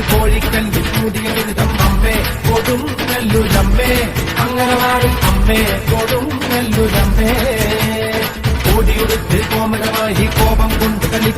കൂടിയ ദുരിതം അമ്മേ കൊടും നെല്ലുരമ്മേ അങ്ങനവാടി അമ്മേ കൊടും നെല്ലുരമ്മേ ഓടിയൊടുത്ത് കോമരമായി കോപം കൊണ്ട് കളിക്കും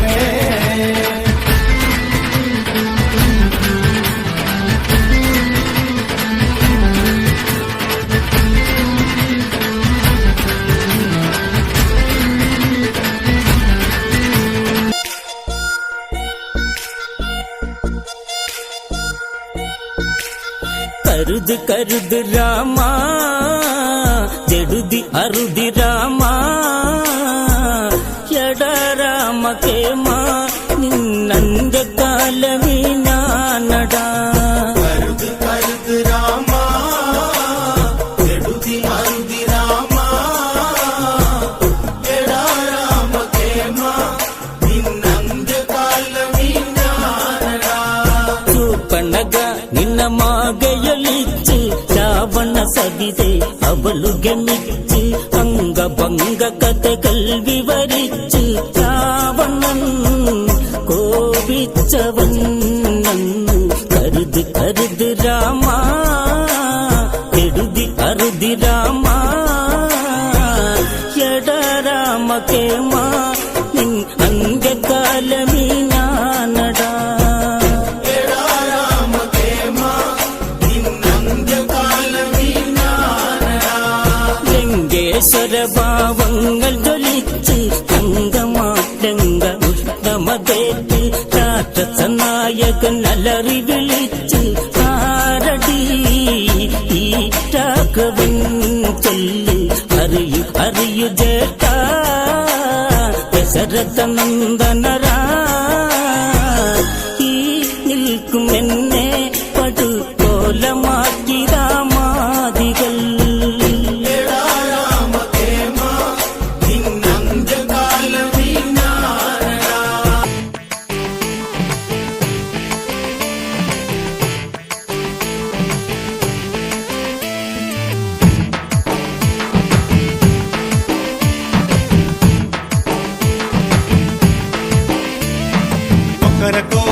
കരുത് കരുത് രാമ ജടുതി അറുതി രാമ എട രാമ കേമ നിന്നന്റെ കവിതെ അവളു ഗണിച്ച് അംഗഭംഗ കഥകൾ വിവരിച്ച് രാവണൻ കോപിച്ചവൻ കരുത് കരുത് രാമ എഴുതി അറുതി രാമ. കാക്ക നലറി വിളിച്ച് കാരടി ഈറ്റാക്കവൻ ചൊല്ലി. അറിയു അറിയു ജേട്ട. ദശരഥ നന്ദനരാ. ഈ നിൽക്കും வர கோ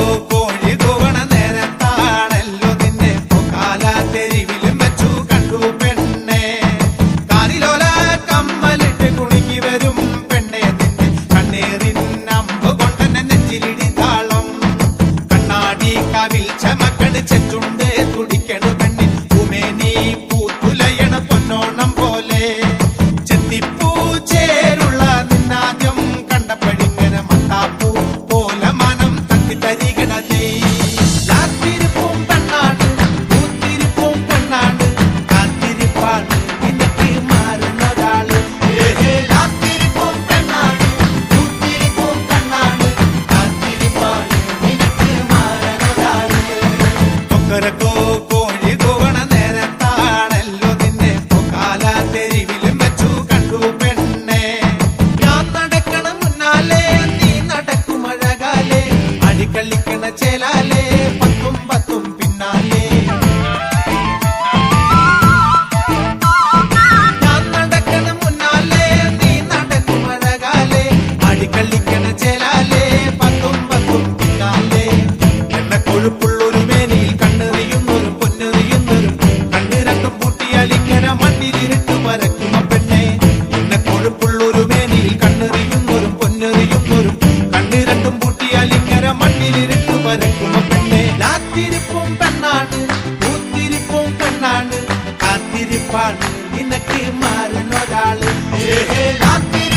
பெண்ணாண்டு ஊத்திருப்போம் பெண்ணாண்டு காத்திருப்பாண்டு இன்னைக்கு மாறினோதாளு ஏ